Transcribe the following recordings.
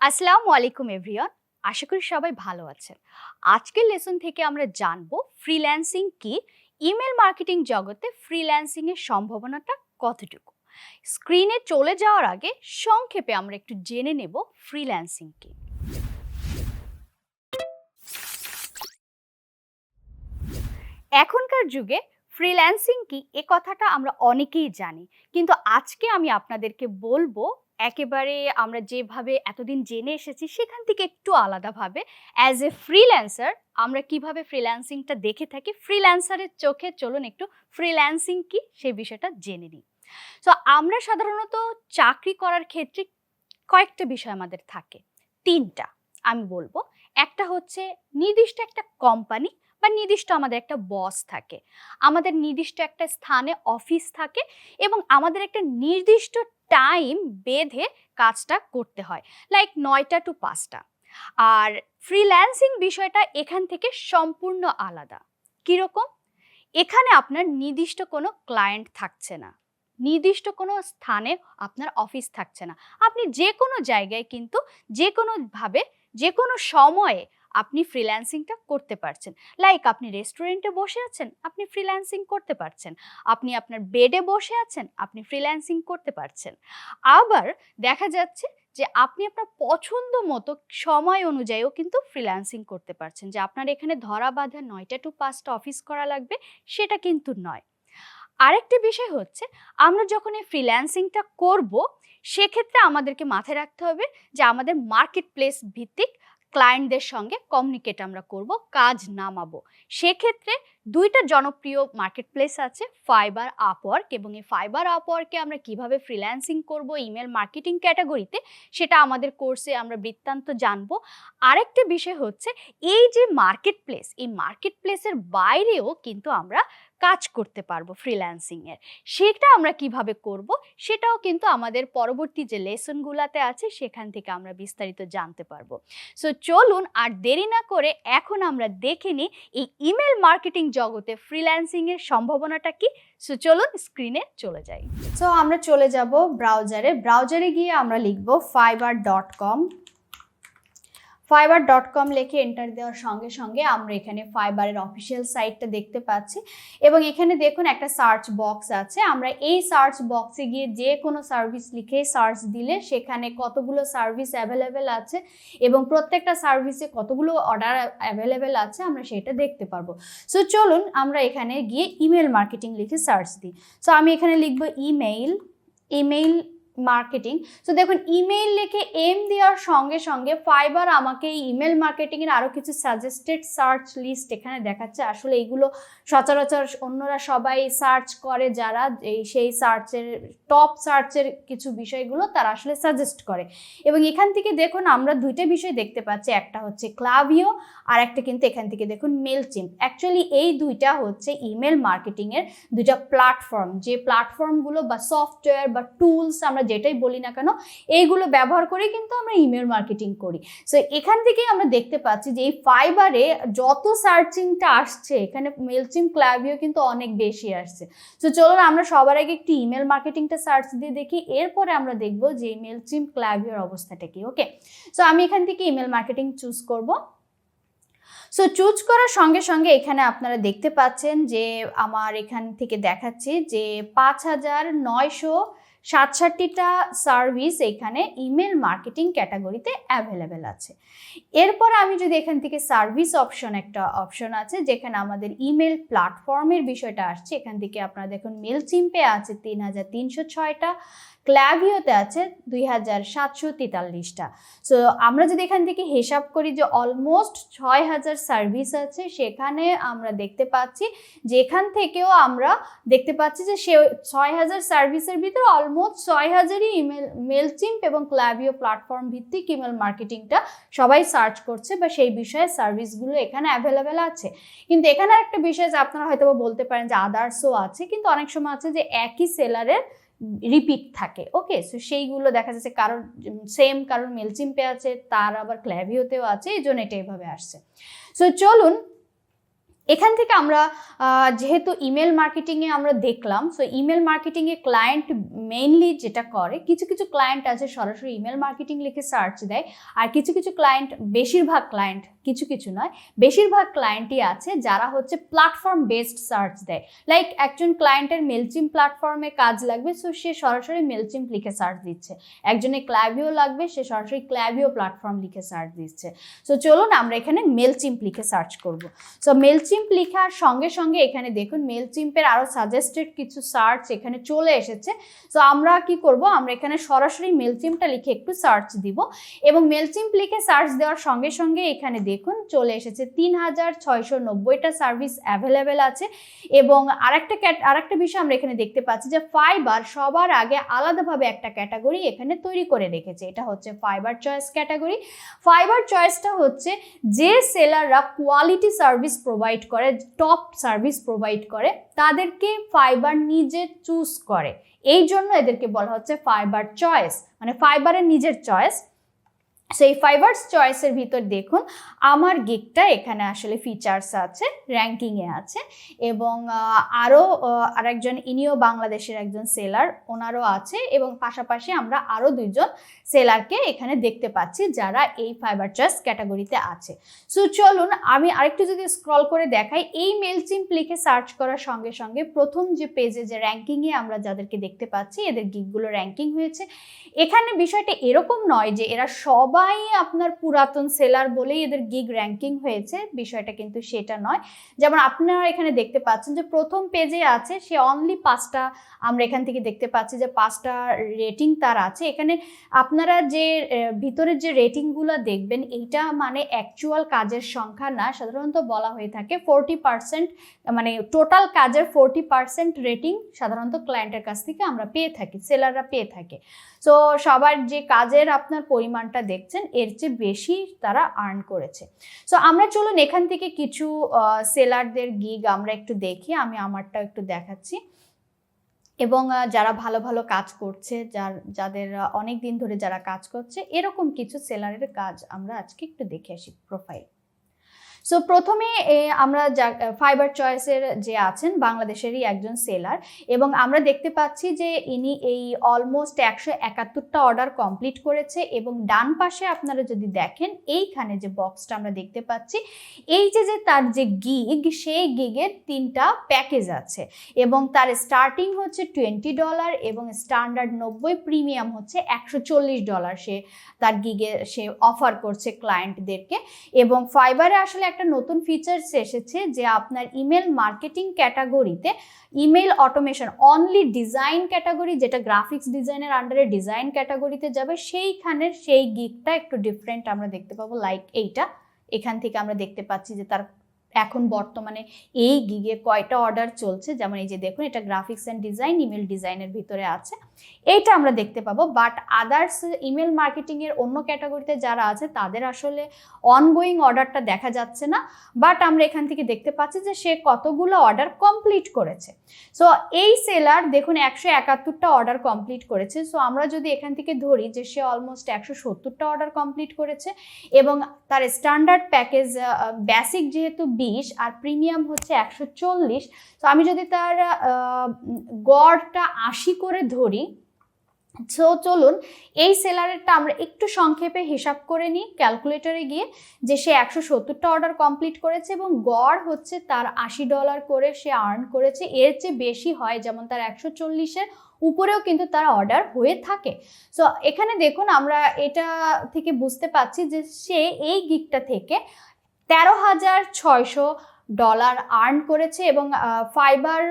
আসসালামু আলাইকুম, এভরিওয়ান। আশা করি সবাই ভালো আছেন। আজকের লেসন থেকে আমরা জানব ফ্রিল্যান্সিং কি, ইমেল মার্কেটিং জগতে ফ্রিল্যান্সিং এর সম্ভাবনাটা কতটুকু? স্ক্রিনে চলে যাওয়ার আগে সংক্ষেপে আমরা একটু জেনে নেব ফ্রিল্যান্সিং কি। এখনকার যুগে ফ্রিল্যান্সিং কি, এ কথাটা আমরা অনেকেই জানি। কিন্তু আজকে আমি আপনাদেরকে বলব একেবারে আমরা যেভাবে এতদিন জেনে এসেছি, সেখান থেকে একটু আলাদাভাবে অ্যাজ এ ফ্রিল্যান্সার আমরা কীভাবে ফ্রিল্যান্সিংটা দেখে থাকি ফ্রিল্যান্সারের চোখে চলুন একটু ফ্রিল্যান্সিং কি? সেই বিষয়টা জেনে নিই। তো আমরা সাধারণত চাকরি করার ক্ষেত্রে কয়েকটা বিষয় আমাদের থাকে। তিনটা আমি বলব। একটা হচ্ছে নির্দিষ্ট একটা কোম্পানি বা নির্দিষ্ট আমাদের একটা বস থাকে। আমাদের নির্দিষ্ট একটা স্থানে অফিস থাকে এবং আমাদের একটা নির্দিষ্ট টাইম বেঁধে কাজটা করতে হয় লাইক নয়টা টু পাঁচটা। আর ফ্রিল্যান্সিং বিষয়টা এখান থেকে সম্পূর্ণ আলাদা। কীরকম? এখানে আপনার নির্দিষ্ট কোনো ক্লায়েন্ট থাকছে না। নির্দিষ্ট কোনো স্থানে আপনার অফিস থাকছে না। আপনি যে কোনো জায়গায় কিন্তু যে কোনোভাবে যে কোনো সময়ে আপনি ফ্রিল্যান্সিংটা করতে পারছেন। লাইক আপনি রেস্টুরেন্টে বসে আছেন, আপনি ফ্রিল্যান্সিং করতে পারছেন। আপনি আপনার বেডে বসে আছেন, আপনি ফ্রিল্যান্সিং করতে পারছেন। আবার দেখা যাচ্ছে যে আপনি আপনার পছন্দ মতো সময় অনুযায়ীও কিন্তু ফ্রিল্যান্সিং করতে পারছেন। যে আপনার এখানে ধরা বাঁধা নয়টা টু পাঁচটা অফিস করা লাগবে, সেটা কিন্তু নয়। আরেকটি বিষয় হচ্ছে, আমরা যখন এই ফ্রিল্যান্সিংটা করব, সেক্ষেত্রে আমাদেরকে মাথায় রাখতে হবে যে আমাদের মার্কেট প্লেস ভিত্তিক ক্লায়েন্টদের সঙ্গে কমিউনিকেট আমরা করব, কাজ নামাবো। সেক্ষেত্রে দুইটা জনপ্রিয় মার্কেট প্লেস আছে ফাইবার আপওয়ার্ক এবং এই ফাইবার আপওয়ার্কে আমরা কীভাবে ফ্রিল্যান্সিং করব ইমেল মার্কেটিং ক্যাটাগরিতে সেটা আমাদের কোর্সে আমরা বৃত্তান্ত জানব। আরেকটা বিষয় হচ্ছে, এই যে মার্কেট প্লেস এই মার্কেট প্লেসের বাইরেও কিন্তু আমরা কাজ করতে পারব ফ্রিল্যান্সিংয়ের সেটা আমরা কীভাবে করব সেটাও কিন্তু আমাদের পরবর্তী যে লেসনগুলোতে আছে সেখান থেকে আমরা বিস্তারিত জানতে পারব। সো চলুন আর দেরি না করে এখন আমরা দেখে নিই এই ইমেল মার্কেটিং জগতে ফ্রিল্যান্সিংয়ের সম্ভাবনাটা কি। সো চলুন স্ক্রিনে চলে যাই। সো আমরা চলে যাব ব্রাউজারে ব্রাউজারে গিয়ে আমরা লিখব Fiverr dot com Fiverr dot com লিখে এন্টার দেওয়ার সঙ্গে সঙ্গে আমরা এখানে ফাইবারের অফিসিয়াল সাইটটা দেখতে পাচ্ছি। এবং এখানে দেখুন একটা সার্চ বক্স আছে। আমরা এই সার্চ বক্সে গিয়ে যে কোনো সার্ভিস লিখে সার্চ দিলে সেখানে কতগুলো সার্ভিস অ্যাভেলেবেল আছে এবং প্রত্যেকটা সার্ভিসে কতগুলো অর্ডার অ্যাভেলেবেল আছে আমরা সেটা দেখতে পারব। সো চলুন আমরা এখানে গিয়ে ইমেল মার্কেটিং লিখে সার্চ দিই। সো আমি এখানে লিখব ইমেইল ইমেইল মার্কেটিং তো দেখুন ইমেইল লিখে এম দেওয়ার সঙ্গে সঙ্গে ফাইবার আমাকে এই ইমেল মার্কেটিংয়ের আরও কিছু সাজেস্টেড সার্চ লিস্ট এখানে দেখাচ্ছে। আসলে এইগুলো সচরাচর অন্যরা সবাই সার্চ করে, যারা এই সেই সার্চের টপ সার্চের কিছু বিষয়গুলো তারা আসলে সাজেস্ট করে। এবং এখান থেকে দেখুন, আমরা দুইটা বিষয় দেখতে পাচ্ছি। একটা হচ্ছে ক্লাভিও আর একটা কিন্তু এখান থেকে দেখুন মেল অ্যাকচুয়ালি এই দুইটা হচ্ছে ইমেল মার্কেটিংয়ের দুইটা প্ল্যাটফর্ম যে প্ল্যাটফর্মগুলো বা সফটওয়্যার বা টুলস আমরা যেটাই বলি না কেন, এইগুলো ব্যবহার করে কিন্তু আমরা ইমেল মার্কেটিং করি। সো এখান থেকেই আমরা দেখতে পাচ্ছি যে এই ফাইবারে যত সার্চিংটা আসছে, এখানে মেলচিম ক্লাভিও কিন্তু অনেক বেশি আসছে। সো চলুন আমরা সবার আগে একটি ইমেল মার্কেটিংটা সার্চ দিয়ে দেখি, এরপরে আমরা দেখব যে মেলচিম ক্লাভিওর অবস্থাটা কি ওকে সো আমি এখান থেকে ইমেল মার্কেটিং চুজ করব। সো চুজ করার সঙ্গে সঙ্গে এখানে আপনারা দেখতে পাচ্ছেন যে আমার এখান থেকে দেখাচ্ছে যে পাঁচ হাজার নয়শো সাতষট্টিটা সার্ভিস এখানে ইমেল মার্কেটিং ক্যাটাগরিতে অ্যাভেলেবেল আছে। এরপর আমি যদি এখান থেকে সার্ভিস অপশন একটা অপশন আছে, যেখানে আমাদের ইমেল প্ল্যাটফর্মের বিষয়টা আসছে, এখান থেকে আপনারা দেখুন মেল চিম্পে আছে তিন হাজার তিনশো ছয়টা ক্ল্যাভিওতে আছে দুই হাজার সাতশো তেতাল্লিশটা। সো আমরা যদি এখান থেকে হিসাব করি যে অলমোস্ট ছয় হাজার সার্ভিস আছে, সেখানে আমরা দেখতে পাচ্ছি, যেখান থেকেও আমরা দেখতে পাচ্ছি যে সে ছয় হাজার সার্ভিসের ভিতরে অলমোস্ট ছয় হাজারই ইমেল মেল চিম্প এবং ক্ল্যাভিও প্ল্যাটফর্ম ভিত্তিক ইমেল মার্কেটিংটা সবাই সার্চ করছে বা সেই বিষয়ে সার্ভিসগুলো এখানে অ্যাভেলেবেল আছে। কিন্তু এখানে একটা বিষয় যে আপনারা হয়তো বলতে পারেন যে আদার্সও আছে, কিন্তু অনেক সময় আছে যে একই সেলারের রিপিট থাকে। ওকে সো সেইগুলো দেখা যাচ্ছে কারোর সেম কারোর মেলচিম্পে আছে, তার আবার ক্ল্যাভিওতেও আছে, এই জন্য এটা এভাবে আসছে। সো চলুন এখান থেকে আমরা যেহেতু ইমেল মার্কেটিংয়ে আমরা দেখলাম সো ইমেল মার্কেটিংয়ে ক্লায়েন্ট মেইনলি যেটা করে, কিছু কিছু ক্লায়েন্ট আছে সরাসরি ইমেল মার্কেটিং লিখে সার্চ দেয়, আর কিছু কিছু ক্লায়েন্ট বেশিরভাগ ক্লায়েন্ট কিছু কিছু নয়, বেশিরভাগ ক্লায়েন্টই আছে যারা হচ্ছে প্ল্যাটফর্ম বেসড সার্চ দেয়। লাইক একজন ক্লায়েন্টের মেলচিম প্ল্যাটফর্মে কাজ লাগবে সো সে সরাসরি মেলচিম লিখে সার্চ দিচ্ছে। একজনের ক্ল্যাভিও লাগবে, সে সরাসরি ক্ল্যাভিও প্ল্যাটফর্ম লিখে সার্চ দিচ্ছে। সো চলুন আমরা এখানে মেলচিম্প লিখে সার্চ করব। সো মেলচিম্প লেখার সঙ্গে সঙ্গে এখানে দেখুন মেলচিম্পের আরও সাজেস্টেড কিছু সার্চ এখানে চলে এসেছে। তো আমরা কি করব? আমরা এখানে সরাসরি মেলচিম্পটা লিখে একটু সার্চ দিব। এবং মেলচিম্প লিখে সার্চ দেওয়ার সঙ্গে সঙ্গে এখানে দেখুন, চলে এসেছে তিন হাজার ছয়শো নব্বইটা সার্ভিস অ্যাভেলেবেল আছে। এবং আরেকটা ক্যাট আরেকটা বিষয় আমরা এখানে দেখতে পাচ্ছি যে ফাইবার সবার আগে আলাদাভাবে একটা ক্যাটাগরি এখানে তৈরি করে রেখেছে। এটা হচ্ছে ফাইবার চয়েস ক্যাটাগরি ফাইবার চয়েসটা হচ্ছে যে সেলাররা কোয়ালিটি সার্ভিস প্রোভাইড করে টপ সার্ভিস প্রোভাইড করে, তাদেরকে ফাইবার নিজে চুজ করে। এই জন্য এদেরকে বলা হচ্ছে ফাইবার চয়েস মানে ফাইবারের নিজের চয়েস সেই ফাইবার্স চয়েসের ভিতর দেখুন, আমার গিকটা এখানে আসলে ফিচার্স আছে র্যাঙ্কিংয়ে আছে, এবং আরও আরেকজন, ইনিও বাংলাদেশের একজন সেলার ওনারও আছে, এবং পাশাপাশি আমরা আরও দুইজন সেলারকে এখানে দেখতে পাচ্ছি যারা এই ফাইবার চয়েস ক্যাটাগরিতে আছে। সো চলুন আমি আরেকটু যদি স্ক্রল করে দেখাই, এই মেলচিম্প লিখে সার্চ করার সঙ্গে সঙ্গে প্রথম যে পেজে যে র্যাঙ্কিংয়ে আমরা যাদেরকে দেখতে পাচ্ছি, এদের গিকগুলো র্যাঙ্কিং হয়েছে। এখানে বিষয়টা এরকম নয় যে এরা সবাই আপনার পুরাতন সেলার বলেই এদের গিগ র্যাঙ্কিং হয়েছে, বিষয়টা কিন্তু সেটা নয়। যেমন আপনারা এখানে দেখতে পাচ্ছেন যে প্রথম পেজে আছে, সে অনলি পাঁচটা আমরা এখান থেকে দেখতে পাচ্ছি যে পাঁচটা রেটিং তার আছে। এখানে আপনারা যে ভিতরের যে রেটিংগুলো দেখবেন, এইটা মানে অ্যাকচুয়াল কাজের সংখ্যা না। সাধারণত বলা হয়ে থাকে ফোরটি পার্সেন্ট মানে টোটাল কাজের ফোরটি পার্সেন্ট রেটিং সাধারণত ক্লায়েন্টের কাছ থেকে আমরা পেয়ে থাকি সেলাররা পেয়ে থাকে। সো সবার যে কাজের আপনার পরিমাণটা দেখছেন, এর চেয়ে বেশি তারা আর্ন করেছে। সো আমরা চলুন এখান থেকে কিছু সেলারদের গিগ আমরা একটু দেখি, আমি আমারটা একটু দেখাচ্ছি। এবং যারা ভালো ভালো কাজ করছে, যার, যাদের অনেক দিন ধরে যারা কাজ করছে, এরকম কিছু সেলারের কাজ আমরা আজকে একটু দেখে আসি প্রোফাইল সো প্রথমে আমরা ফাইবার চয়েসের যে আছেন, বাংলাদেশেরই একজন সেলার এবং আমরা দেখতে পাচ্ছি যে ইনি এই অলমোস্ট একশো একাত্তরটা অর্ডার কমপ্লিট করেছে এবং ডান পাশে আপনারা যদি দেখেন, এইখানে যে বক্সটা আমরা দেখতে পাচ্ছি, এই যে যে তার যে গিগ সেই গিগের তিনটা প্যাকেজ আছে এবং তার স্টার্টিং হচ্ছে টোয়েন্টি ডলার এবং স্ট্যান্ডার্ড নব্বই প্রিমিয়াম হচ্ছে একশো চল্লিশ ডলার সে তার গিগে সে অফার করছে ক্লায়েন্টদেরকে এবং ফাইবারে আসলে একটা নতুন ফিচার্স এসেছে যে আপনার ইমেল মার্কেটিং ক্যাটাগরিতে email automation only design category যেটা গ্রাফিক্স ডিজাইনের আন্ডারে ডিজাইন ক্যাটাগরিতে যাবে, সেইখানের সেই গিকটা একটু ডিফারেন্ট আমরা দেখতে পাবো লাইক এইটা। এখান থেকে আমরা দেখতে পাচ্ছি যে তার এখন বর্তমানে এই গিগে কয়টা অর্ডার চলছে? যেমন এই যে দেখুন, এটা গ্রাফিক্স অ্যান্ড ডিজাইন ইমেল ডিজাইনের ভিতরে আছে। এইটা আমরা দেখতে পাবো বাট আদার্স ইমেল মার্কেটিংয়ের অন্য ক্যাটাগরিতে যারা আছে, তাদের আসলে অনগোয়িং অর্ডারটা দেখা যাচ্ছে না। বাট আমরা এখান থেকে দেখতে পাচ্ছি যে সে কতগুলো অর্ডার কমপ্লিট করেছে। সো এই সেলার দেখুন, একশো একাত্তরটা অর্ডার কমপ্লিট করেছে। সো আমরা যদি এখান থেকে ধরি যে সে অলমোস্ট একশো সত্তরটা অর্ডার কমপ্লিট করেছে এবং তার স্ট্যান্ডার্ড প্যাকেজ বেসিক যেহেতু বিশ আর প্রিমিয়াম হচ্ছে একশো চল্লিশ। তো আমি যদি তার গড়টা আশি করে ধরি সো চলুন, এই সেলারেরটা আমরা একটু সংক্ষেপে হিসাব করে নিই ক্যালকুলেটরে গিয়ে, যে সে একশো সত্তরটা অর্ডার কমপ্লিট করেছে এবং গড় হচ্ছে তার আশি ডলার করে সে আর্ন করেছে। এর চেয়ে বেশি হয় যেমন তার একশো চল্লিশের উপরেও কিন্তু তার অর্ডার হয়ে থাকে। সো এখানে দেখুন আমরা এটা থেকে বুঝতে পারছি যে সে এই গিকটা থেকে তেরো হাজার ছয়শো ডলার আর্ন করেছে এবং ফাইবার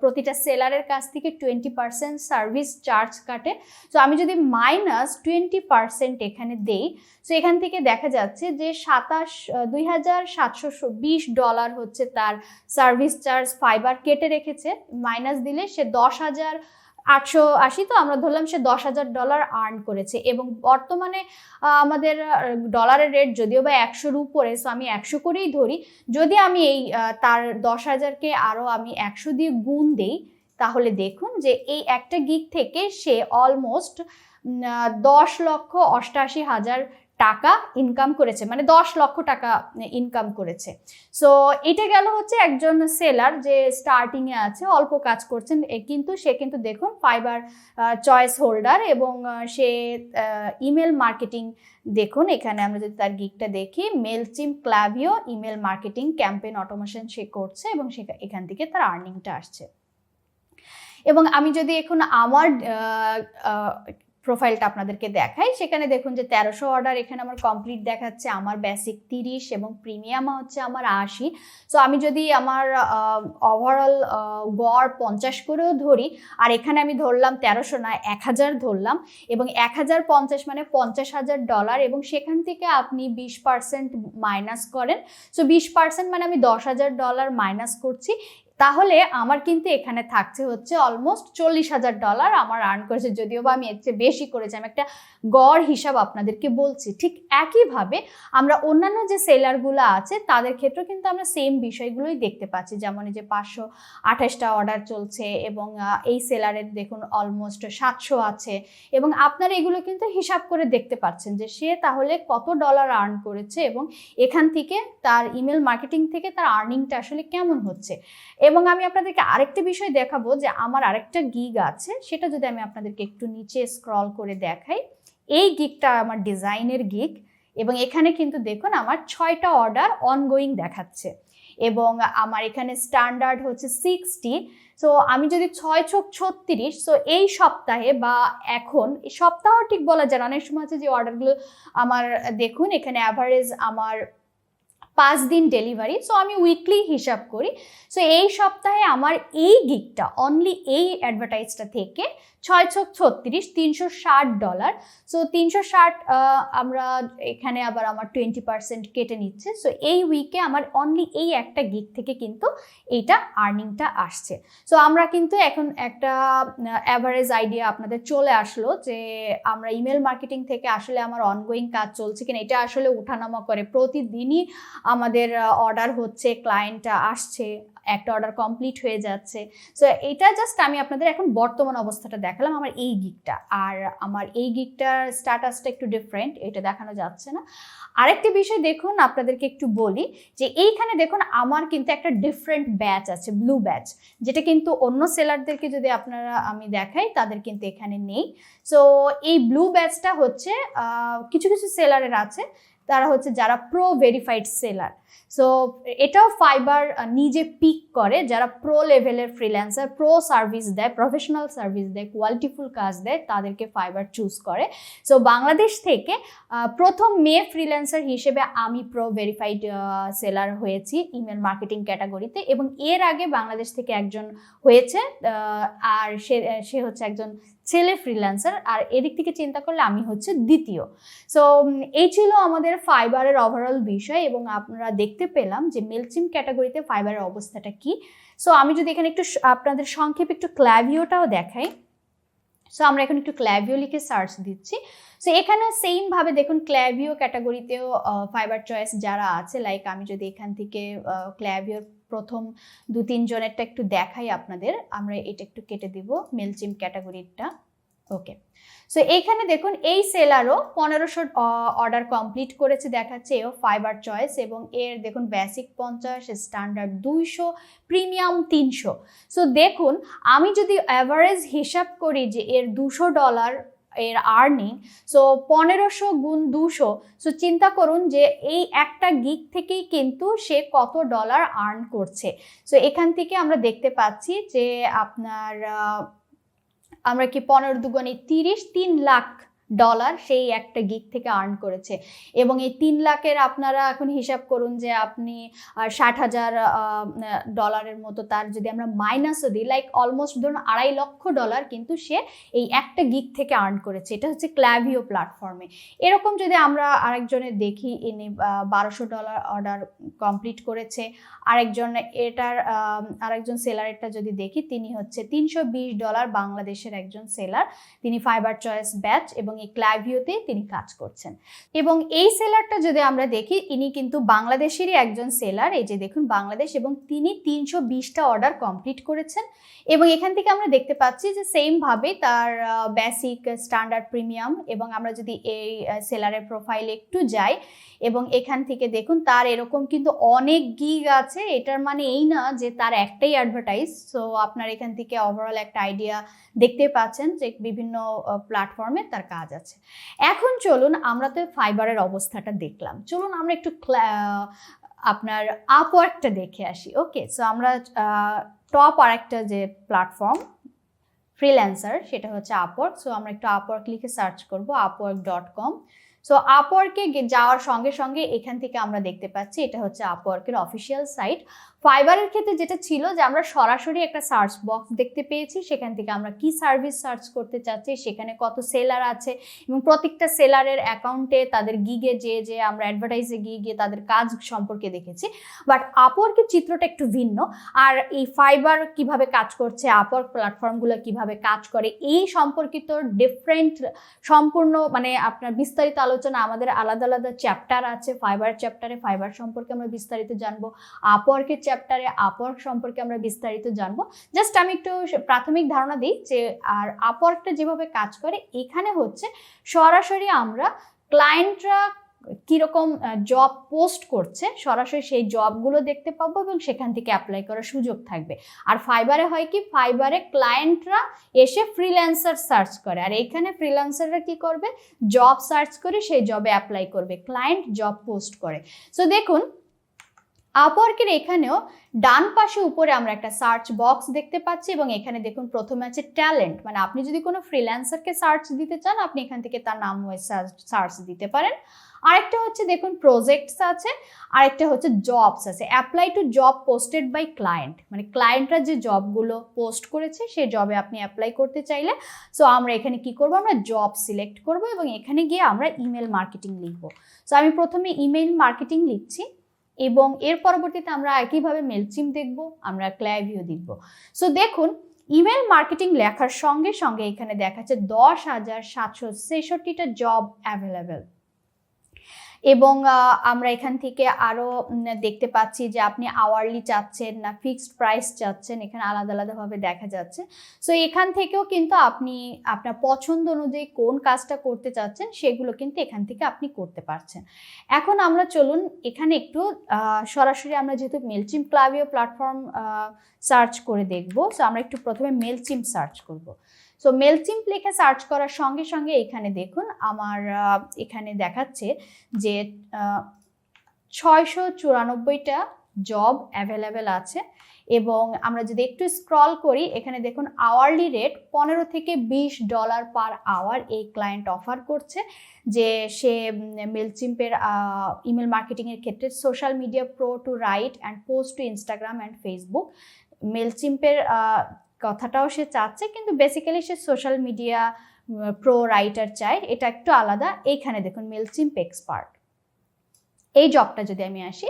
প্রতিটা সেলারের কাছ থেকে টোয়েন্টি পার্সেন্ট সার্ভিস চার্জ কাটে। তো আমি যদি মাইনাস টোয়েন্টি পার্সেন্ট এখানে দেই, তো এখান থেকে দেখা যাচ্ছে যে সাতাশ দুই হাজার সাতশো বিশ ডলার হচ্ছে তার সার্ভিস চার্জ ফাইবার কেটে রেখেছে। মাইনাস দিলে সে দশ হাজার আটশো আশি তো আমরা ধরলাম সে দশ হাজার ডলার আর্ন করেছে এবং বর্তমানে আমাদের ডলারের রেট যদিও বা একশোর উপরে সো আমি একশো করেই ধরি। যদি আমি এই তার দশ হাজারকে আরও আমি একশো দিয়ে গুণ দেই, তাহলে দেখুন যে এই একটা গিক থেকে সে অলমোস্ট দশ লক্ষ অষ্টাশি হাজার টাকা ইনকাম করেছে মানে দশ লক্ষ টাকা ইনকাম করেছে। সো এটা গেল হচ্ছে একজন সেলার যে স্টার্টিংয়ে আছে, অল্প কাজ করছেন কিন্তু, সে কিন্তু দেখুন ফাইবার চয়েস হোল্ডার এবং সে ইমেল মার্কেটিং দেখুন, এখানে আমরা যদি তার গিকটা দেখি Mailchimp Klaviyo email marketing campaign automation সে করছে এবং সে এখান থেকে তার আর্নিংটা আসছে। এবং আমি যদি এখন আমার প্রোফাইলটা আপনাদেরকে দেখাই। সেখানে দেখুন যে তেরোশো অর্ডার এখানে আমার কমপ্লিট দেখাচ্ছে। আমার বেসিক তিরিশ এবং প্রিমিয়াম হচ্ছে আমার আশি। সো আমি যদি আমার ওভারঅল গড় পঞ্চাশ করেও ধরি, আর এখানে আমি ধরলাম তেরোশো না এক হাজার ধরলাম এবং এক হাজার পঞ্চাশ মানে পঞ্চাশ হাজার ডলার এবং সেখান থেকে আপনি বিশ পার্সেন্ট মাইনাস করেন। সো বিশ পার্সেন্ট মানে আমি দশ হাজার ডলার মাইনাস করছি। তাহলে আমার কিন্তু এখানে থাকছে হচ্ছে অলমোস্ট চল্লিশ হাজার ডলার আমার আর্ন করেছে। যদিও বা আমি এর চেয়ে বেশি করেছি, আমি একটা গড় হিসাব আপনাদেরকে বলছি। ঠিক একইভাবে আমরা অন্যান্য যে সেলারগুলো আছে, তাদের ক্ষেত্রেও কিন্তু আমরা সেম বিষয়গুলোই দেখতে পাচ্ছি। যেমন এই যে পাঁচশো আঠাশটা অর্ডার চলছে এবং এই সেলারের দেখুন অলমোস্ট সাতশো আছে। এবং আপনারা এগুলো কিন্তু হিসাব করে দেখতে পাচ্ছেন যে সে তাহলে কত ডলার আর্ন করেছে এবং এখান থেকে তার ইমেল মার্কেটিং থেকে তার আর্নিংটা আসলে কেমন হচ্ছে। এবং আমি আপনাদেরকে আরেকটা বিষয় দেখাবো যে আমার আরেকটা গিগ আছে, সেটা যদি আমি আপনাদেরকে একটু নিচে স্ক্রল করে দেখাই। এই গিগটা আমার ডিজাইনের গিগ এবং এখানে কিন্তু দেখুন আমার ছয়টা অর্ডার অনগোয়িং দেখাচ্ছে এবং আমার এখানে স্ট্যান্ডার্ড হচ্ছে সিক্সটি সো আমি যদি ছয় ছক ছত্রিশ সো এই সপ্তাহে বা এখন সপ্তাহ ঠিক বলা যায় অনেক সময় আছে যে অর্ডারগুলো আমার, দেখুন এখানে অ্যাভারেজ আমার পাঁচ দিন ডেলিভারি সো আমি উইকলি হিসাব করি। সো এই সপ্তাহে আমার এই গিকটা অনলি এই অ্যাডভার্টাইজটা থেকে ছয় ছক ছত্রিশ, তিনশো ষাট ডলার সো তিনশো ষাট আমরা এখানে আবার আমার টোয়েন্টি পার্সেন্ট কেটে নিচ্ছে। সো এই উইকে আমার অনলি এই একটা গিক থেকে কিন্তু এইটা আর্নিংটা আসছে। সো আমরা কিন্তু এখন একটা অ্যাভারেজ আইডিয়া আপনাদের চলে আসলো যে আমরা ইমেল মার্কেটিং থেকে আসলে আমার অনগোয়িং কাজ চলছে কিনা। এটা আসলে উঠানামা করে। প্রতিদিনই আমাদের অর্ডার হচ্ছে ক্লায়েন্ট আসছে। একটা অর্ডার কমপ্লিট হয়ে যাচ্ছে। সো এটা জাস্ট আমি আপনাদের এখন বর্তমান অবস্থাটা দেখালাম, আমার এই গিকটা আর আমার এই গিকটার স্ট্যাটাসটা একটু ডিফারেন্ট এটা দেখানো যাচ্ছে না। আরেকটি বিষয় দেখুন, আপনাদেরকে একটু বলি যে এইখানে দেখুন, আমার কিন্তু একটা ডিফারেন্ট ব্যাচ আছে ব্লু ব্যাচ যেটা কিন্তু অন্য সেলারদেরকে যদি আপনারা, আমি দেখাই, তাদের কিন্তু এখানে নেই। সো এই ব্লু ব্যাচটা হচ্ছে কিছু কিছু সেলারের আছে, তারা হচ্ছে যারা প্রো ভেরিফাইড সেলার সো এটাও ফাইবার নিজে পিক করে, যারা প্রো লেভেলের ফ্রিল্যান্সার প্রো সার্ভিস দেয় প্রফেশনাল সার্ভিস দেয় কোয়ালিটিফুল কাজ দেয়, তাদেরকে ফাইবার চুজ করে। সো বাংলাদেশ থেকে প্রথম মেয়ে ফ্রিল্যান্সার হিসেবে আমি প্রো ভেরিফাইড সেলার হয়েছি ইমেল মার্কেটিং ক্যাটাগরিতে এবং এর আগে বাংলাদেশ থেকে একজন হয়েছে আর সে সে হচ্ছে একজন ছেলে ফ্রিল্যান্সার আর এদিক থেকে চিন্তা করলে আমি হচ্ছে দ্বিতীয়। সো এই ছিল আমাদের ফাইবারের ওভারঅল বিষয় এবং আপনারা দেখতে পেলাম যে মেলচিম ক্যাটাগরিতে ফাইবারের অবস্থাটা কি। সো আমি যদি এখানে একটু আপনাদের সংক্ষেপে একটু ক্ল্যাভিওটাও দেখাই। সো আমরা এখন একটু ক্ল্যাভিও লিখে সার্চ দিচ্ছি। সো এখানে সেম ভাবে দেখুন ক্ল্যাভিও ক্যাটাগরিতেও ফাইবার চয়েস যারা আছে লাইক আমি যদি এখান থেকে ক্ল্যাভিওর প্রথম দু তিনজনেরটা একটু দেখাই আপনাদের, আমরা এটা একটু কেটে দিব মেলচিম ক্যাটাগরিটা ওকে সো এইখানে দেখুন, এই সেলারও পনেরোশো অর্ডার কমপ্লিট করেছে, দেখাচ্ছে, এও ফাইবার চয়েস এবং এর দেখুন বেসিক পঞ্চাশ স্ট্যান্ডার্ড দুইশো প্রিমিয়াম তিনশো। সো দেখুন, আমি যদি অ্যাভারেজ হিসাব করি যে এর দুশো ডলার এর আর্নিং সো পনেরোশো গুণ দুশো সো চিন্তা করুন যে এই একটা গিক থেকেই কিন্তু সে কত ডলার আর্ন করছে। সো এখান থেকে আমরা দেখতে পাচ্ছি যে আপনার আমরা কি পনেরো দুগুণে তিরিশ? তিন লাখ ডলার সেই একটা গিক থেকে আর্ন করেছে। এবং এই তিন লাখের আপনারা এখন হিসাব করুন যে আপনি ষাট হাজার ডলারের মতো তার যদি আমরা মাইনাসও দিই লাইক অলমোস্ট ধরুন আড়াই লক্ষ ডলার কিন্তু সে এই একটা গিক থেকে আর্ন করেছে। এটা হচ্ছে ক্ল্যাভিও প্ল্যাটফর্মে এরকম যদি আমরা আরেকজনের দেখি, ইনি বারোশো ডলার অর্ডার কমপ্লিট করেছে, আরেকজন, এটার আরেকজন সেলারেরটা যদি দেখি, তিনি হচ্ছে তিনশো বিশ ডলার বাংলাদেশের একজন সেলার তিনি ফাইবার চয়েস ব্যাচ এবং এই ক্লাভিওতে তিনি কাজ করছেন। এবং এই সেলারটা যদি আমরা দেখি, ইনি কিন্তু বাংলাদেশেরই একজন সেলার। এই যে দেখুন, বাংলাদেশ এবং তিনি তিনশো বিশটা অর্ডার কমপ্লিট করেছেন। এবং এখান থেকে আমরা দেখতে পাচ্ছি যে সেমভাবে তার বেসিক স্ট্যান্ডার্ড প্রিমিয়াম এবং আমরা যদি এই সেলারের প্রোফাইলে একটু যাই এবং এখান থেকে দেখুন, তার এরকম কিন্তু অনেক গিগ আছে। এটার মানে এই না যে তার একটাই অ্যাডভার্টাইজ সো আপনার এখান থেকে ওভারঅল একটা আইডিয়া দেখতে পাচ্ছেন যে বিভিন্ন প্ল্যাটফর্মে তার কাজ আছে। এখন চলুন আমরা তো ফাইবারের অবস্থাটা দেখলাম। চলুন আমরা একটু আপনার আপওয়ার্কটা দেখে আসি। ওকে সো আমরা টপ আর একটা যে প্ল্যাটফর্ম ফ্রিল্যান্সার সেটা হচ্ছে আপওয়ার্ক সো আমরা একটু আপওয়ার্ক লিখে সার্চ করব আপওয়ার্ক ডট কম সো আপওয়ার্কে যাওয়ার সঙ্গে সঙ্গে এখান থেকে আমরা দেখতে পাচ্ছি, এটা হচ্ছে আপওয়ার্কের অফিসিয়াল সাইট ফাইবারের ক্ষেত্রে যেটা ছিল যে আমরা সরাসরি একটা সার্চ বক্স দেখতে পেয়েছি, সেখান থেকে আমরা কি সার্ভিস সার্চ করতে চাচ্ছি, সেখানে কত সেলার আছে এবং প্রত্যেকটা সেলারের অ্যাকাউন্টে তাদের গিগে যে যে আমরা অ্যাডভার্টাইজে গিয়ে গিয়ে তাদের কাজ সম্পর্কে দেখেছি। বাট আপওয়ার্কের চিত্রটা একটু ভিন্ন। আর এই ফাইবার কীভাবে কাজ করছে, আপওয়ার্ক প্ল্যাটফর্মগুলো কীভাবে কাজ করে, এই সম্পর্কিত ডিফারেন্ট সম্পূর্ণ মানে আপনার বিস্তারিত আলোচনা আমাদের আলাদা আলাদা চ্যাপ্টার আছে। ফাইবার চ্যাপ্টারে ফাইবার সম্পর্কে আমরা বিস্তারিত জানব, আপওয়ার্কের আপওয়ার্ক সম্পর্কে আমরা বিস্তারিত জানব। জাস্ট আমি একটু প্রাথমিক ধারণা দিই যে, আর আপওয়ার্কটা যেভাবে কাজ করে, এখানে হচ্ছে সরাসরি আমরা ক্লায়েন্টরা কীরকম জব পোস্ট করছে, সরাসরি সেই জবগুলো দেখতে পাবো এবং সেখান থেকে অ্যাপ্লাই করার সুযোগ থাকবে। আর ফাইবারে হয় কি? ফাইবারে ক্লায়েন্টরা এসে ফ্রিল্যান্সার সার্চ করে। আর এইখানে ফ্রিল্যান্সাররা কি করবে? জব সার্চ করে সেই জবে অ্যাপ্লাই করবে। ক্লায়েন্ট জব পোস্ট করে। সো দেখুন আপওয়ার্কের এখানেও ডান পাশে উপরে আমরা একটা সার্চ বক্স দেখতে পাচ্ছি এবং এখানে দেখুন প্রথমে আছে ট্যালেন্ট মানে আপনি যদি কোনো ফ্রিল্যান্সারকে সার্চ দিতে চান, আপনি এখান থেকে তার নাম সার্চ দিতে পারেন। আরেকটা হচ্ছে দেখুন প্রজেক্টস আছে, আরেকটা হচ্ছে জবস আছে। Apply to job posted by client মানে ক্লায়েন্টরা যে জবগুলো পোস্ট করেছে সেই জবে আপনি অ্যাপ্লাই করতে চাইলে সো আমরা এখানে কি করব? আমরা জব সিলেক্ট করব এবং এখানে গিয়ে আমরা ইমেল মার্কেটিং লিখব। সো আমি প্রথমে ইমেল মার্কেটিং লিখছি। এবং এর পরবর্তীতে আমরা একইভাবে মেলচিম দেখব, আমরা ক্লাইভিও দেখব। সো দেখুন ইমেল মার্কেটিং লেখার সঙ্গে সঙ্গে এখানে দেখাচ্ছে দশ হাজার সাতশো ছেষট্টিটা জব অ্যাভেলেবেল এবং আমরা এখান থেকে আরও দেখতে পাচ্ছি যে আপনি আওয়ারলি চাচ্ছেন না ফিক্সড প্রাইস চাচ্ছেন, এখানে আলাদা আলাদাভাবে দেখা যাচ্ছে। সো এখান থেকেও কিন্তু আপনি, আপনার পছন্দ অনুযায়ী কোন কাজটা করতে চাচ্ছেন, সেগুলো কিন্তু এখান থেকে আপনি করতে পারছেন। এখন আমরা চলুন, এখানে একটু সরাসরি আমরা যেহেতু মেলচিম ক্লাবীয় প্ল্যাটফর্ম সার্চ করে দেখব সো আমরা একটু প্রথমে মেলচিম সার্চ করব। সো মেলচিম্প লিখে সার্চ করার সঙ্গে সঙ্গে এখানে দেখুন আমার এখানে দেখাচ্ছে যে ছয়শো চুরানব্বইটা জব অ্যাভেলেবেল আছে এবং আমরা যদি একটু স্ক্রল করি, এখানে দেখুন আওয়ারলি রেট পনেরো থেকে বিশ ডলার পার আওয়ার এই ক্লায়েন্ট অফার করছে যে সে মেলচিম্পের ইমেল মার্কেটিংয়ের ক্ষেত্রে social media pro to write and post to Instagram and Facebook মেলচিম্পের কথাটাও সে চাচ্ছে, কিন্তু বেসিক্যালি সে সোশ্যাল মিডিয়া প্রো রাইটার চায়। এটা একটু আলাদা। এইখানে দেখুন মেলচিম্প এক্সপার্ট এই জবটা যদি আমি আসি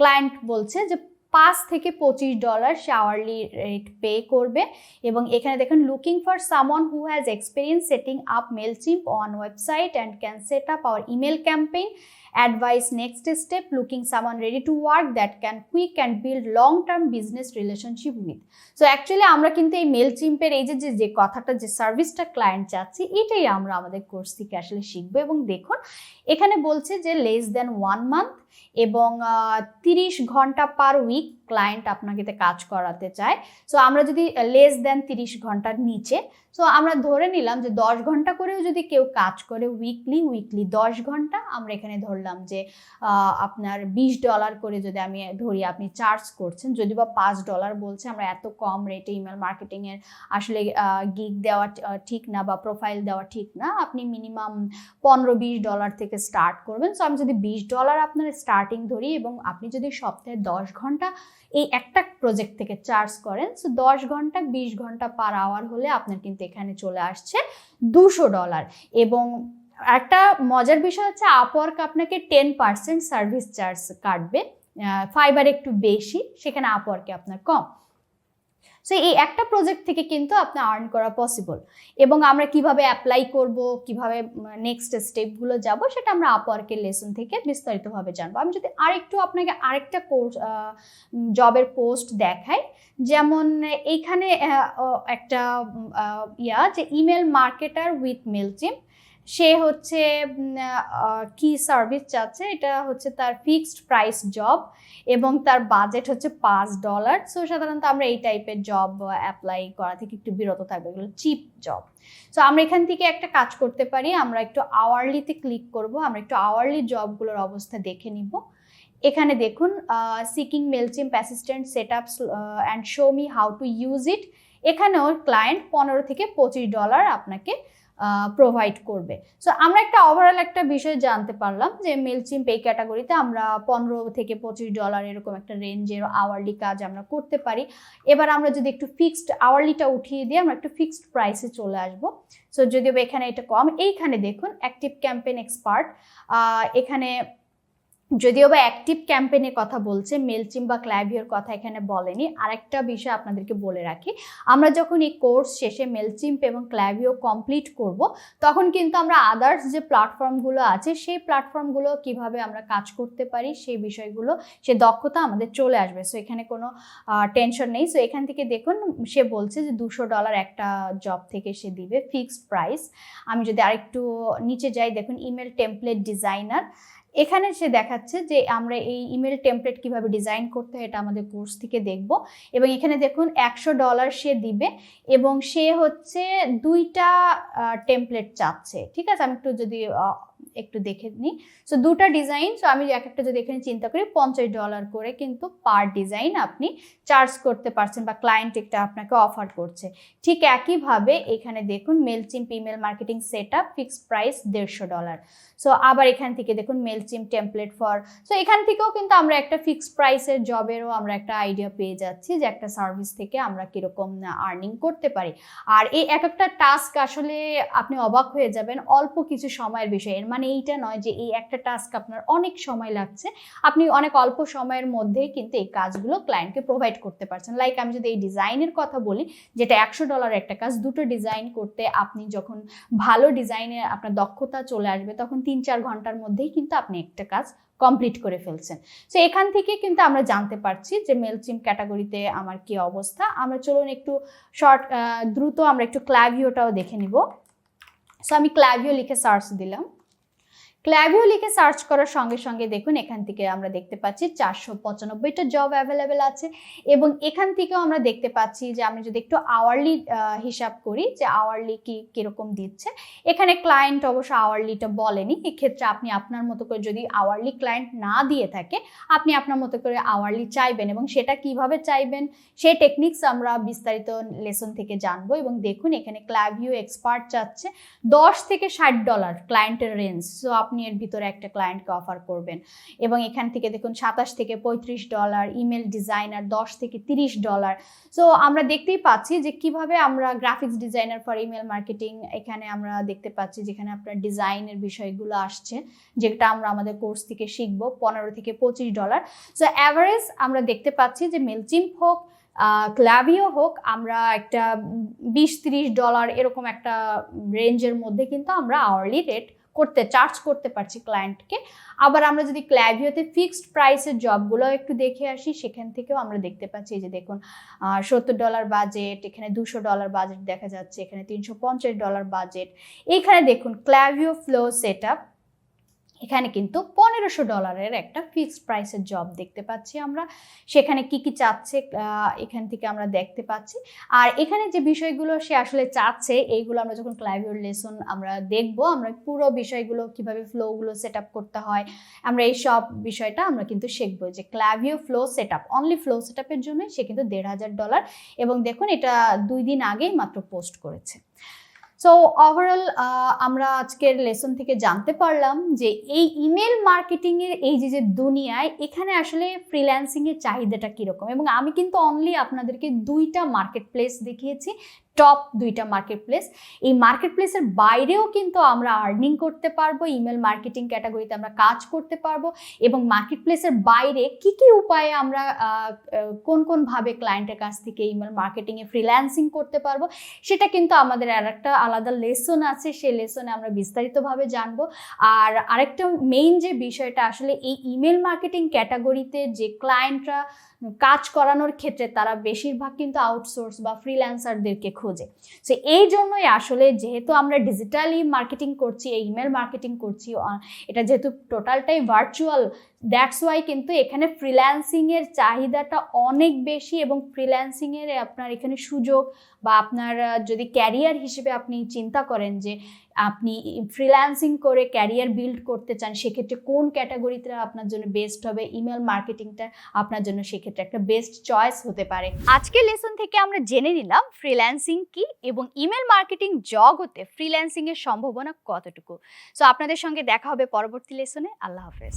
ক্লায়েন্ট বলছে যে পাঁচ থেকে পঁচিশ ডলার সে আওয়ারলি রেট পে করবে এবং এখানে দেখুন looking for someone who has experience setting up Mailchimp on website and can set up our email campaign advise next step looking someone ready to work that can quick and build long term business relationship with so actually আমরা কিন্তু এই mail চিম্পের এই যে যে কথাটা যে সার্ভিসটা client চাচ্ছি এটাই আমরা আমাদের কোর্স থেকে আসলে শিখব এবং দেখুন এখানে বলছে যে লেস দেন ওয়ান মান্থ এবং তিরিশ ঘণ্টা পার উইক ক্লায়েন্ট আপনাকে কাজ করাতে চায়। সো আমরা যদি লেস দেন তিরিশ ঘণ্টার নিচে সো আমরা ধরে নিলাম যে দশ ঘণ্টা করেও যদি কেউ কাজ করে উইকলি উইকলি দশ ঘণ্টা, আমরা এখানে ধরলাম যে আপনার বিশ ডলার করে যদি আমি ধরি, আপনি চার্জ করছেন, যদি বা পাঁচ ডলার বলছে, আমরা এত কম রেটে ইমেল মার্কেটিংয়ের আসলে গিগ দেওয়া ঠিক না বা প্রোফাইল দেওয়া ঠিক না, আপনি মিনিমাম পনেরো বিশ ডলার থেকে স্টার্ট করবেন। সো আমি যদি বিশ ডলার আপনার স্টার্টিং ধরি এবং আপনি যদি সপ্তাহে দশ ঘণ্টা এই একটা প্রজেক্ট থেকে চার্জ করেন সো দশ ঘণ্টা বিশ ঘণ্টা পার আওয়ার হলে আপনার কিন্তু এখানে চলে আসছে দুশো ডলার এবং একটা মজার বিষয় হচ্ছে আপওয়ার্ক আপনাকে টেন পার্সেন্ট সার্ভিস চার্জ কাটবে ফাইবার একটু বেশি, সেখানে আপওয়ার্কে আপনার কম। সো এই একটা প্রজেক্ট থেকে কিন্তু আপনার আর্ন করা পসিবল এবং আমরা কীভাবে অ্যাপ্লাই করব, কীভাবে নেক্সট স্টেপগুলো যাব, সেটা আমরা আপওয়ার্কের লেসন থেকে বিস্তারিতভাবে জানব। আমি যদি আরেকটু আপনাকে আরেকটা কোর্স জবের পোস্ট দেখাই, যেমন এইখানে একটা ইয়া যে ইমেল মার্কেটার উইথ মেলচিম সে হচ্ছে কি সার্ভিস চাচ্ছে? এটা হচ্ছে তার ফিক্সড প্রাইস জব এবং তার বাজেট হচ্ছে পাঁচ ডলার সো সাধারণত আমরা এই টাইপের জব অ্যাপ্লাই করা থেকে একটু বিরত থাকব। এগুলো চিপ জব সো আমরা এখান থেকে একটা কাজ করতে পারি। আমরা একটু আওয়ারলিতে ক্লিক করব। আমরা একটু আওয়ারলি জবগুলোর অবস্থা দেখে নিব। এখানে দেখুন seeking Mailchimp assistant set up and show me how to use it এখানেও ক্লায়েন্ট পনেরো থেকে পঁচিশ ডলার আপনাকে প্রোভাইড করবে। সো আমরা একটা ওভারঅল একটা বিষয় জানতে পারলাম যে মেলচিম পে ক্যাটাগরিতে আমরা পনেরো থেকে পঁচিশ ডলার এরকম একটা রেঞ্জের আওয়ারলি কাজ আমরা করতে পারি। এবার আমরা যদি একটু ফিক্সড আওয়ারলিটা উঠিয়ে দিয়ে আমরা একটু ফিক্সড প্রাইসে চলে আসব। সো যদিও এখানে এটা কম, এইখানে দেখুন অ্যাক্টিভ ক্যাম্পেন এক্সপার্ট এখানে যদিও বা অ্যাক্টিভ ক্যাম্পেইনের কথা বলছে মেলচিম বা ক্ল্যাভিওর কথা এখানে বলেনি। আরেকটা বিষয় আপনাদেরকে বলে রাখি, আমরা যখন এই কোর্স শেষে মেলচিম্প এবং ক্ল্যাভিও কমপ্লিট করব, তখন কিন্তু আমরা আদার্স যে প্ল্যাটফর্মগুলো আছে, সেই প্ল্যাটফর্মগুলো কীভাবে আমরা কাজ করতে পারি, সেই বিষয়গুলো, সে দক্ষতা আমাদের চলে আসবে। সো এখানে কোনো টেনশন নেই। সো এখান থেকে দেখুন, সে বলছে যে দুশো ডলার একটা জব থেকে সে দিবে ফিক্সড প্রাইস আমি যদি আরেকটু নিচে যাই, দেখুন ইমেল টেমপ্লেট ডিজাইনার এখানে সে দেখাচ্ছে যে আমরা এই ইমেল টেমপ্লেট কীভাবে ডিজাইন করতে হয় এটা আমাদের কোর্স থেকে দেখব। এবং এখানে দেখুন একশো ডলার সে দিবে এবং সে হচ্ছে দুইটা টেমপ্লেট চাচ্ছে। ঠিক আছে? আমি একটু যদি একটু দেখে নিই সো দুটা ডিজাইন সো আমি এক একটা যদি এখানে চিন্তা করি, পঞ্চাশ ডলার করে কিন্তু পার ডিজাইন আপনি চার্জ করতে পারছেন বা ক্লায়েন্ট একটা আপনাকে অফার করছে। ঠিক একইভাবে এখানে দেখুন Mailchimp email marketing set up fixed price দেড়শো ডলার সো আবার এখান থেকে দেখুন মেলচিম টেমপ্লেট ফর সো এখান থেকেও কিন্তু আমরা একটা ফিক্সড প্রাইসের জবেরও আমরা একটা আইডিয়া পেয়ে যাচ্ছি যে একটা সার্ভিস থেকে আমরা কীরকম আর্নিং করতে পারি। আর এই এক একটা টাস্ক আসলে আপনি অবাক হয়ে যাবেন, অল্প কিছু সময়ের বিষয়। এর মানে এইটা নয় যে এই একটা টাস্ক আপনার অনেক সময় লাগছে। আপনি অনেক অল্প সময়ের মধ্যেই কিন্তু এই কাজগুলো ক্লায়েন্টকে প্রোভাইড করতে পারছেন। লাইক আমি যদি এই ডিজাইনের কথা বলি, যেটা একশো ডলার একটা কাজ, দুটো ডিজাইন করতে আপনি যখন ভালো ডিজাইনে আপনার দক্ষতা চলে আসবে, তখন তিন চার ঘণ্টার মধ্যেই কিন্তু আপনি একটা কাজ কমপ্লিট করে ফেলছেন। সো এখান থেকে কিন্তু আমরা জানতে পারছি যে মেলচিম ক্যাটাগরিতে আমার কি অবস্থা। আমরা চলুন একটু শর্ট দ্রুত আমরা একটু ক্ল্যাভিওটাও দেখে নিব। সো আমি ক্ল্যাভিও লিখে সার্চ দিলাম। ক্ল্যাভিও লিখে সার্চ করার সঙ্গে সঙ্গে দেখুন, এখান থেকে আমরা দেখতে পাচ্ছি চারশো পঁচানব্বইটা জব অ্যাভেলেবেল আছে। এবং এখান থেকেও আমরা দেখতে পাচ্ছি যে আমি যদি একটু আওয়ারলি হিসাব করি যে আওয়ারলি কি, কীরকম দিচ্ছে। এখানে ক্লায়েন্ট অবশ্য আওয়ারলিটা বলেনি। এক্ষেত্রে আপনি আপনার মতো করে যদি আওয়ারলি ক্লায়েন্ট না দিয়ে থাকে, আপনি আপনার মতো করে আওয়ারলি চাইবেন এবং সেটা কীভাবে চাইবেন সেই টেকনিক্স আমরা বিস্তারিত লেসন থেকে জানব। এবং দেখুন, এখানে ক্ল্যাভিও এক্সপার্ট চাচ্ছে দশ থেকে ষাট ডলার ক্লায়েন্টের রেঞ্জ সো আপনি এর ভিতরে একটা ক্লায়েন্টকে অফার করবেন। এবং এখান থেকে দেখুন সাতাশ থেকে পঁয়ত্রিশ ডলার ইমেল ডিজাইনার দশ থেকে তিরিশ ডলার সো আমরা দেখতেই পাচ্ছি যে কীভাবে আমরা graphics designer for email marketing এখানে আমরা দেখতে পাচ্ছি যেখানে আপনার ডিজাইনের বিষয়গুলো আসছে, যেটা আমরা আমাদের কোর্স থেকে শিখব, পনেরো থেকে পঁচিশ ডলার সো অ্যাভারেজ আমরা দেখতে পাচ্ছি যে মেলচিম্প হোক ক্লাভিও হোক, আমরা একটা বিশ, তিরিশ ডলার এরকম একটা রেঞ্জের মধ্যে কিন্তু আমরা আওয়ারলি রেট করতে চার্জ করতে পারছি ক্লায়েন্টকে আবার আমরা যদি ক্ল্যাভিওতে ফিক্সড প্রাইসের জবগুলো একটু দেখে আসি, সেখান থেকেও আমরা দেখতে পাচ্ছি যে দেখুন সত্তর ডলার বাজেট এখানে দুশো ডলার বাজেট দেখা যাচ্ছে, এখানে তিনশো পঞ্চাশ ডলার বাজেট এইখানে দেখুন ক্ল্যাভিও ফ্লো সেট এখানে কিন্তু পনেরোশো ডলারের একটা ফিক্সড প্রাইসের জব দেখতে পাচ্ছি আমরা। সেখানে কি কি চাচ্ছে এখান থেকে আমরা দেখতে পাচ্ছি। আর এখানে যে বিষয়গুলো সে আসলে চাচ্ছে, এইগুলো আমরা যখন ক্লাইভিওর লেসন আমরা দেখব, আমরা পুরো বিষয়গুলো কীভাবে ফ্লোগুলো সেট আপ করতে হয়, আমরা এই সব বিষয়টা আমরা কিন্তু শিখব। যে Klaviyo flow set up only flow set আপের জন্য সে কিন্তু দেড় হাজার ডলার এবং দেখুন এটা দুই দিন আগেই মাত্র পোস্ট করেছে। সো ওভারঅল আমরা আজকের লেসন থেকে জানতে পারলাম যে এই ইমেল মার্কেটিংয়ের এই যে যে দুনিয়ায় এখানে আসলে ফ্রিল্যান্সিংয়ের চাহিদাটা কীরকম? এবং আমি কিন্তু অনলি আপনাদেরকে দুইটা মার্কেট প্লেস দেখিয়েছি টপ দুইটা মার্কেট প্লেস এই মার্কেট প্লেসের বাইরেও কিন্তু আমরা আর্নিং করতে পারব ইমেল মার্কেটিং ক্যাটাগরিতে আমরা কাজ করতে পারব এবং মার্কেট প্লেসের বাইরে কি কি উপায়ে আমরা কোন কোন ভাবে ক্লায়েন্টের কাছ থেকে ইমেল মার্কেটিংয়ে ফ্রিল্যান্সিং করতে পারব, সেটা কিন্তু আমাদের আর একটা আলাদা লেসন আছে। সেই লেসনে আমরা বিস্তারিতভাবে জানব। আর আরেকটা মেইন যে বিষয়টা, আসলে এই ইমেল মার্কেটিং ক্যাটাগরিতে যে ক্লায়েন্টরা কাজ করানোর ক্ষেত্রে তারা বেশিরভাগ কিন্তু আউটসোর্স বা ফ্রিল্যান্সারদেরকে খোঁজে। সো এই জন্যই আসলে যেহেতু আমরা ডিজিটালি মার্কেটিং করছি ইমেল মার্কেটিং করছি এটা যেহেতু টোটালটাই ভার্চুয়াল দ্যাটস ওয়াই কিন্তু এখানে ফ্রিল্যান্সিংয়ের চাহিদাটা অনেক বেশি এবং ফ্রিল্যান্সিংয়ের আপনার এখানে সুযোগ বা আপনার যদি ক্যারিয়ার হিসেবে আপনি চিন্তা করেন যে আপনি ফ্রিল্যান্সিং করে ক্যারিয়ার বিল্ড করতে চান, সেক্ষেত্রে কোন ক্যাটাগরিতে আপনার জন্য বেস্ট হবে? ইমেল মার্কেটিংটা আপনার জন্য সেক্ষেত্রে একটা বেস্ট চয়েস হতে পারে। আজকের লেসন থেকে আমরা জেনে নিলাম ফ্রিল্যান্সিং কি এবং ইমেল মার্কেটিং জগতে ফ্রিল্যান্সিং এর সম্ভাবনা কতটুকু। সো আপনাদের সঙ্গে দেখা হবে পরবর্তী লেসনে আল্লাহ হাফেজ।